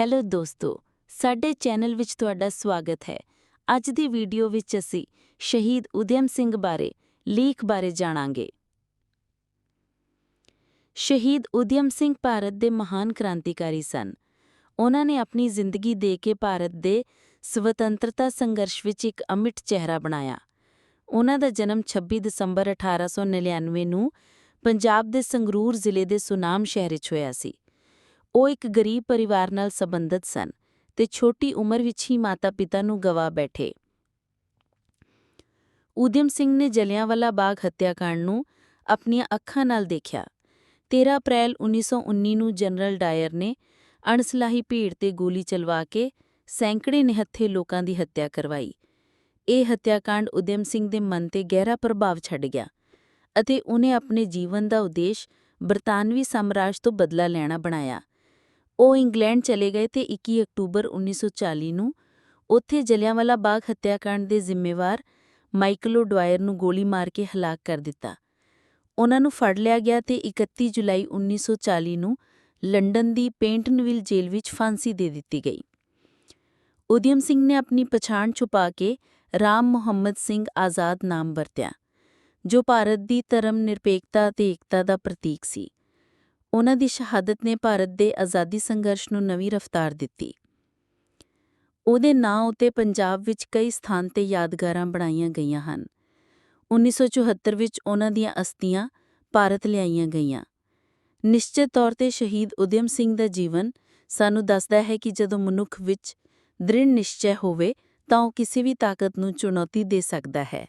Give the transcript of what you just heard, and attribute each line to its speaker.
Speaker 1: Hello ਦੋਸਤੋ, ਸਾਡੇ channel ਵਿੱਚ ਤੁਹਾਡਾ ਸਵਾਗਤ ਹੈ। ਅੱਜ ਦੀ ਵੀਡੀਓ ਵਿੱਚ ਅਸੀਂ ਸ਼ਹੀਦ ਉਦਯਮ ਸਿੰਘ ਬਾਰੇ ਲੇਖ ਬਾਰੇ ਜਾਣਾਂਗੇ। ਸ਼ਹੀਦ ਉਦਯਮ ਸਿੰਘ ਭਾਰਤ ਦੇ ਮਹਾਨ ਕ੍ਰਾਂਤੀਕਾਰੀ ਸਨ। ਉਹਨਾਂ ਨੇ ਆਪਣੀ ਜ਼ਿੰਦਗੀ ਦੇ ਕੇ ਭਾਰਤ ਦੇ ਸਵਤੰਤਰਤਾ ਸੰਘਰਸ਼ ਵਿੱਚ ਇੱਕ ਅਮਿਟ ਚਿਹਰਾ ਬਣਾਇਆ। ਉਹਨਾਂ ਦਾ ਜਨਮ 26 ਦਸੰਬਰ 1899 ਨੂੰ ਪੰਜਾਬ ਦੇ ਸੰਗਰੂਰ ਜ਼ਿਲ੍ਹੇ ਦੇ ਸੁਨਾਮ ਸ਼ਹਿਰ ਵਿੱਚ ਹੋਇਆ ਸੀ। ਉਹ ਇੱਕ ਗਰੀਬ ਪਰਿਵਾਰ ਨਾਲ ਸੰਬੰਧਿਤ ਸਨ ਤੇ ਛੋਟੀ ਉਮਰ ਵਿੱਚ ਹੀ ਮਾਤਾ-ਪਿਤਾ ਨੂੰ ਗਵਾ ਬੈਠੇ। ਉਦਯਮ ਸਿੰਘ ਨੇ ਜਲਿਆਂਵਾਲਾ ਬਾਗ ਹੱਤਿਆਕਾਂਡ ਨੂੰ ਆਪਣੀਆਂ ਅੱਖਾਂ ਨਾਲ ਦੇਖਿਆ। 13 ਅਪ੍ਰੈਲ 1919 ਨੂੰ ਜਨਰਲ ਡਾਇਰ ਨੇ ਅਣਸਲਾਹੀ ਭੀੜ ਤੇ ਗੋਲੀ ਚਲਵਾ ਕੇ ਸੈਂਕੜੇ ਨਿਹੱਥੇ ਲੋਕਾਂ ਦੀ ਹੱਤਿਆ ਕਰਵਾਈ। ਇਹ ਹੱਤਿਆਕਾਂਡ ਉਦਯਮ ਸਿੰਘ ਦੇ ਮਨ ਤੇ ਗਹਿਰਾ ਪ੍ਰਭਾਵ ਛੱਡ ਗਿਆ ਅਤੇ ਉਹਨੇ ਆਪਣੇ ਜੀਵਨ ਦਾ ਉਦੇਸ਼ ਬਰਤਾਨਵੀ ਸਾਮਰਾਜ ਤੋਂ ਬਦਲਾ ਲੈਣਾ ਬਣਾਇਆ। ਉਹ ਇੰਗਲੈਂਡ ਚਲੇ ਗਏ ਤੇ 21 ਅਕਤੂਬਰ 1940 ਨੂੰ ਉੱਥੇ ਜਲਿਆਂਵਾਲਾ ਬਾਗ ਹੱਤਿਆਕਾਂਡ ਦੇ ਜ਼ਿੰਮੇਵਾਰ ਮਾਈਕਲ ਡਵਾਇਰ ਨੂੰ ਗੋਲੀ ਮਾਰ ਕੇ ਹਲਾਕ ਕਰ ਦਿੱਤਾ। ਉਹਨਾਂ ਨੂੰ ਫੜ ਲਿਆ ਗਿਆ ਤੇ 31 ਜੁਲਾਈ 1940 ਨੂੰ ਲੰਡਨ ਦੀ ਪੇਂਟਨਵਿਲ ਜੇਲ੍ਹ ਵਿੱਚ ਫਾਂਸੀ ਦੇ ਦਿੱਤੀ ਗਈ। ਉਦਯਮ ਸਿੰਘ ਨੇ ਆਪਣੀ ਪਛਾਣ ਛੁਪਾ ਕੇ ਰਾਮ ਮੁਹੰਮਦ ਸਿੰਘ ਆਜ਼ਾਦ ਨਾਮ ਵਰਤਿਆ, ਜੋ ਭਾਰਤ ਦੀ ਧਰਮ ਨਿਰਪੇਖਤਾ ਤੇ ਏਕਤਾ ਦਾ ਪ੍ਰਤੀਕ ਸੀ। ਉਹਨਾਂ ਦੀ ਸ਼ਹਾਦਤ ਨੇ ਭਾਰਤ ਦੇ ਆਜ਼ਾਦੀ ਸੰਘਰਸ਼ ਨੂੰ ਨਵੀਂ ਰਫ਼ਤਾਰ ਦਿੱਤੀ। ਉਹਦੇ ਨਾਂ ਉਤੇ ਪੰਜਾਬ ਵਿੱਚ ਕਈ ਸਥਾਨ ਤੇ ਯਾਦਗਾਰਾਂ ਬਣਾਈਆਂ ਗਈਆਂ ਹਨ। 1974 ਵਿੱਚ ਉਹਨਾਂ ਦੀਆਂ ਅਸਥੀਆਂ ਭਾਰਤ ਲਿਆਈਆਂ ਗਈਆਂ। ਨਿਸ਼ਚਿਤ ਤੌਰ ਤੇ ਸ਼ਹੀਦ ਉਦਯਮ ਸਿੰਘ ਦਾ ਜੀਵਨ ਸਾਨੂੰ ਦੱਸਦਾ ਹੈ ਕਿ ਜਦੋਂ ਮਨੁੱਖ ਵਿੱਚ ਦ੍ਰਿੜ ਨਿਸ਼ਚੈ ਹੋਵੇ ਤਾਂ ਉਹ ਕਿਸੇ ਵੀ ਤਾਕਤ ਨੂੰ ਚੁਣੌਤੀ ਦੇ ਸਕਦਾ ਹੈ।